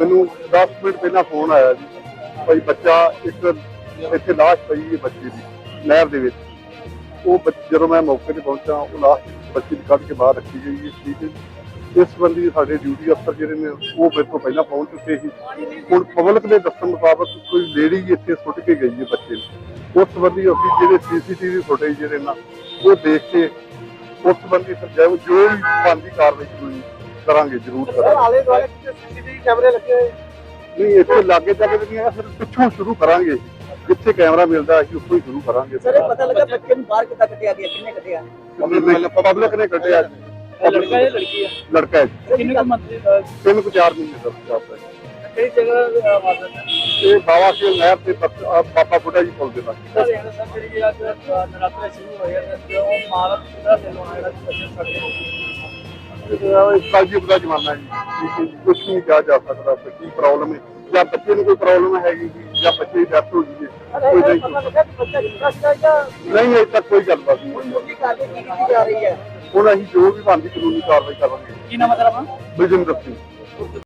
ਮੈਨੂੰ 10 ਮਿੰਟ ਪਹਿਲਾਂ ਫੋਨ ਆਇਆ ਜੀ, ਭਾਈ ਬੱਚਾ ਇੱਕ ਇੱਥੇ ਲਾਸ਼ ਪਈ ਹੈ ਬੱਚੇ ਦੀ, ਨਹਿਰ ਦੇ ਵਿੱਚ। ਉਹ ਬੱਚ- ਜਦੋਂ ਮੈਂ ਮੌਕੇ ਤੇ ਪਹੁੰਚਾ, ਉਹ ਲਾਸ਼ ਬੱਚੇ ਦੀ ਕੱਢ ਕੇ ਬਾਹਰ ਰੱਖੀ ਗਈ ਹੈ, ਠੀਕ ਹੈ ਜੀ। ਇਸ ਸੰਬੰਧੀ ਸਾਡੇ ਡਿਊਟੀ ਅਫਸਰ ਜਿਹੜੇ ਨੇ, ਉਹ ਮੇਰੇ ਤੋਂ ਪਹਿਲਾਂ ਪਹੁੰਚ ਚੁੱਕੇ ਸੀ। ਹੁਣ ਪਬਲਿਕ ਦੇ ਦੱਸਣ ਮੁਤਾਬਕ ਕੋਈ ਲੇਡੀ ਇੱਥੇ ਸੁੱਟ ਕੇ ਗਈ ਹੈ ਬੱਚੇ ਨੂੰ। ਉਸ ਸੰਬੰਧੀ ਅਸੀਂ ਜਿਹੜੇ ਸੀਸੀਟੀਵੀ ਫੁਟੇਜ ਜਿਹੜੇ ਨਾ, ਉਹ ਦੇਖ ਕੇ ਉਸ ਸੰਬੰਧੀ ਸਰਜਾਇ ਜੋ ਵੀ ਬਣਦੀ ਕਾਰਵਾਈ ਕੋਈ ਕਰਾਂਗੇ ਜ਼ਰੂਰ ਕਰਾਂਗੇ। ਆਲੇ ਦੁਆਲੇ ਸੀਸੀਟੀਵੀ ਕੈਮਰੇ ਲੱਗੇ ਹੋਏ? ਨਹੀਂ ਇੱਥੇ ਲਾਗੇ ਤੱਕ ਨਹੀਂ ਆ ਫਿਰ ਪਿੱਛੋਂ ਸ਼ੁਰੂ ਕਰਾਂਗੇ। ਜਿੱਥੇ ਕੈਮਰਾ ਮਿਲਦਾ ਅਸੀਂ ਉੱਥੋਂ ਹੀ ਸ਼ੁਰੂ ਕਰਾਂਗੇ। ਸਰ ਇਹ ਪਤਾ ਲੱਗਾ ਬੱਚੇ ਨੂੰ ਬਾਹਰ ਕਿੱਦਾਂ ਕੱਢਿਆ ਗਿਆ ਕਿੰਨੇ ਕੱਢਿਆ? ਪਬਲਿਕ ਨੇ ਕੱਢਿਆ ਜੀ। ਲੜਕਾ ਜਾਂ ਲੜਕੀ ਆ? ਲੜਕਾ ਹੈ ਜੀ। ਕਿੰਨੇ ਕੁ ਮੰਤਰੀ ਅਹ, ਤਿੰਨ ਕੁ ਚਾਰ ਮਹੀਨੇ ਦਾ ਹੈ। ਕਿਹੜੀ ਜਗ੍ਹਾ ਵਾਰਦਾਤ ਹੈ? ਇਹ ਬਾਵਾ ਸੀ ਨਹਿਰ ਤੇ ਬੱਚ- ਆਹ ਬਾਬਾ ਬੁੱਢਾ ਜੀ ਪੁੱਲ ਦੇ ਲਾਗੇ ਸਰ ਇਹ ਸਰ ਜਿਹੜੀ ਅੱਜ ਅਹ, ਨਰਾਤੇ ਸ਼ੁਰੂ ਹੋਏ ਨੇ ਤੇ ਉਹ ਮਾਰਕ ਦਾ ਦਿਲ ਹੋਣਾ ਜਿਹੜਾ ਬੱਚੇ ਸਾਡੇ ਇਸ ਕਾਲਜੀ ਦਾ ਜ਼ਮਾਨਾ ਹੈ ਜੀ ਠੀਕ ਹੈ ਜੀ ਕੁਝ ਨਹੀਂ ਕਿਹਾ ਜਾ ਸਕਦਾ ਕਿ ਕੀ ਪ੍ਰੋਬਲਮ ਹੈ ਜਾਂ ਬੱਚੇ ਨੂੰ ਕੋਈ ਪ੍ਰੋਬਲਮ ਹੈਗੀ ਜੀ ਜਾਂ ਬੱਚੇ ਦੀ ਡੈਥ ਹੋ ਗਈ ਹੈ ਕੋਈ ਨਹੀਂ ਪਤਾ ਲੱਗਾ ਕਿ ਬੱਚਾ ਜਿੰਦਾ ਸੀਗਾ ਜਾਂ ਨਹੀਂ ਅਜੇ ਤੱਕ ਕੋਈ ਗੱਲਬਾਤ ਨਹੀਂ ਹੋਈ। ਮੁੱਢਲੀ ਕਾਰਵਾਈ ਕੀ ਕੀਤੀ ਜਾ ਰਹੀ ਹੈ ਹੁਣ ਅਸੀਂ ਜੋ ਵੀ ਬਣਦੀ ਕਾਨੂੰਨੀ ਕਾਰਵਾਈ ਕਰਾਂਗੇ। ਕੀ ਨਾਮ ਹੈ ਤੇਰਾ ਆਪਣਾ ਬਲਜਿੰਦਰ ਸਿੰਘ।